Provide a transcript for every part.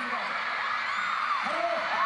하겠습니다. 바로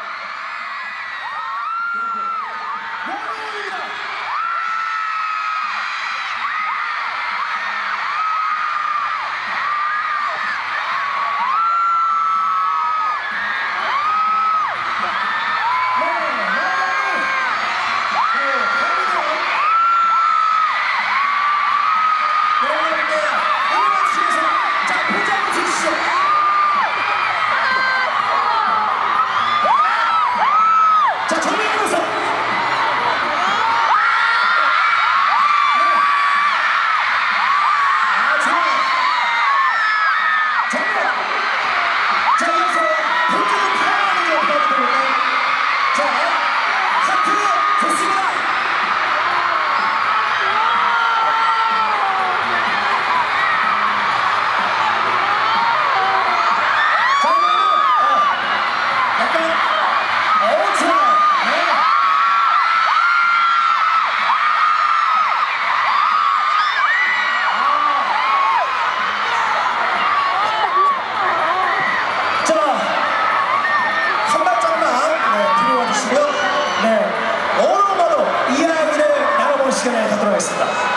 stuff.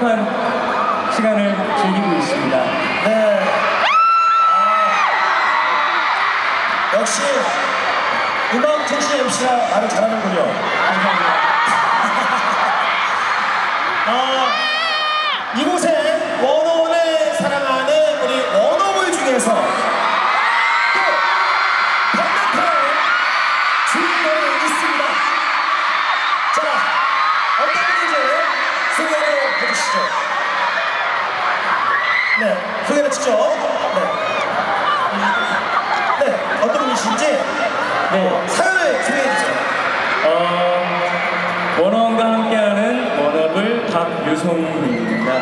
행복한 시간을 즐기고 있습니다. 네. 아, 역시 음악 특시 MC가 말을 잘하는군요. 감사합니다. 네, 소개를 직접. 네. 네, 어떤 분이신지 네. 사연을 소개해 주세요. 어, 원원과 함께하는 원업을 박유성입니다.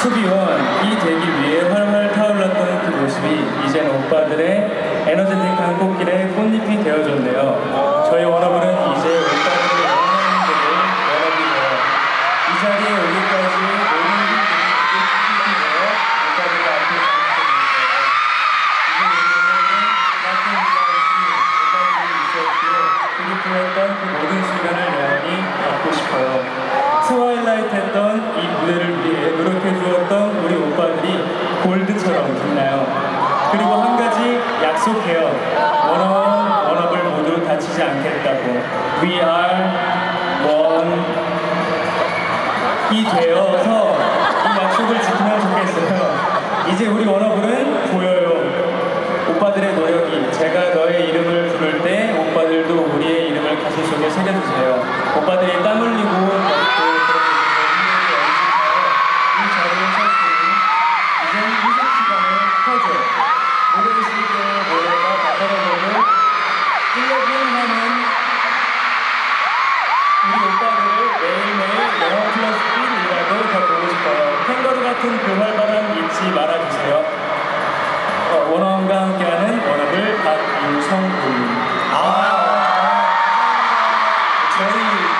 투비원이 어, 되기 위해 활활 타올랐던 그 모습이 이젠 오빠들의 에너제틱한 꽃길에 꽃잎이 되어줬네요. 저희 원업은 이제 We are one. 이 되어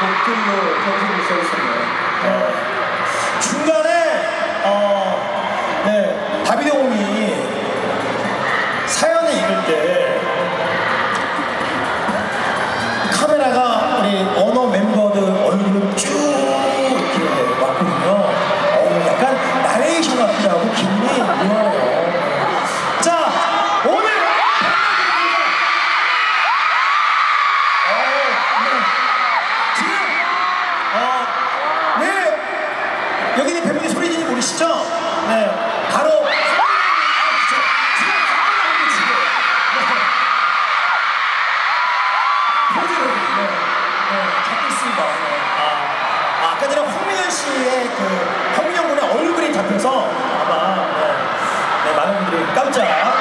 곡들로 편집을 써주셨네요. 중간에 어, 네, 다비동이 사연을 읽을 때 카메라가 우리 언어 멤버들 얼굴을 쭉 아까 전에 황민현 씨의 그, 황민현 군의 얼굴이 잡혀서 아마, 네. 네, 많은 분들이 깜짝.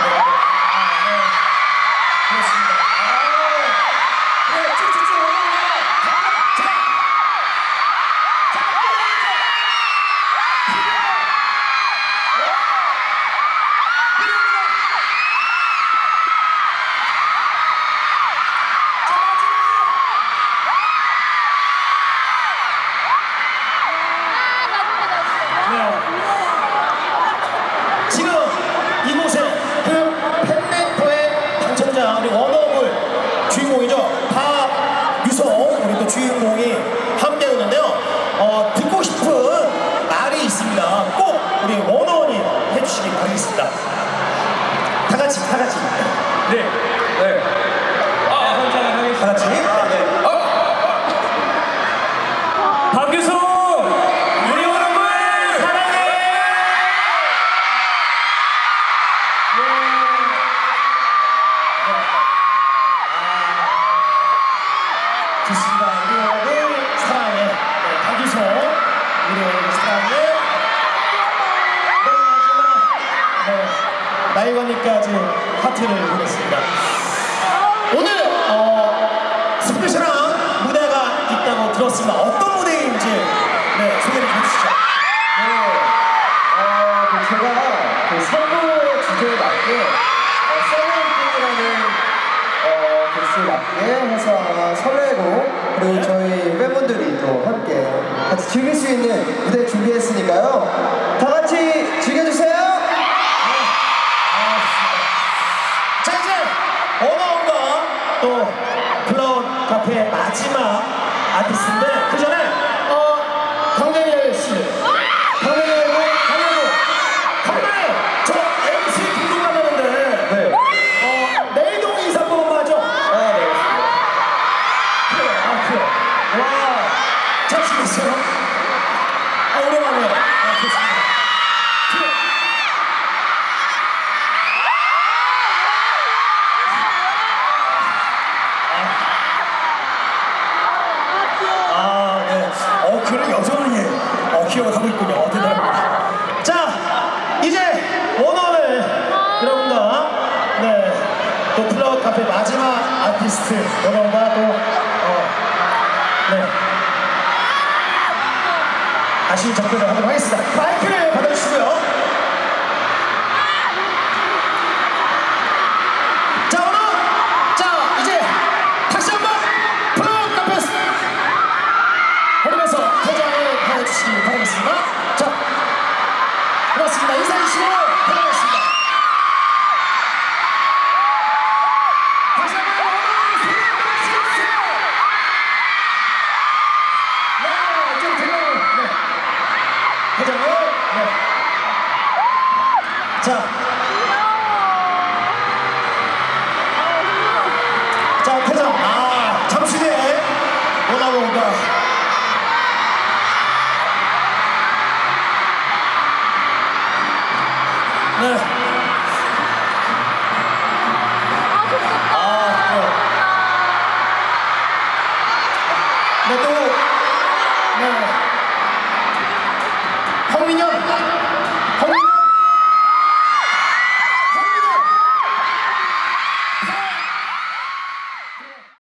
박유성 나이관이까지 하트를 보냈습니다. 오늘 어, 스페셜한 무대가 있다고 들었습니다. 어떤 무대인지 네, 소개를 좀 해주시죠. 네. 어, 그 제가 그 선거 주제에 맞게 어, 세븐틴이라는 어, 개수에 맞게 해서 아마 설레고 그리고 저희 팬분들이 또 함께 같이 즐길 수 있는 무대 준비했으니까요. 또 클라우드 카페의 마지막 아티스트인데 그 전에 어 강대일 씨. 강대일고 강대일 강대일 저 MC 궁금하다는데. 네. 어 내일동 인사 한번 하죠? 아, 네. 그래 아 그래 와잘 지냈어요? 아 오랜만에 아 카페 마지막 아티스트 여러분과 또, 어, 네. 다시 접근을 하도록 하겠습니다. 마이크를 받아주시고요. 자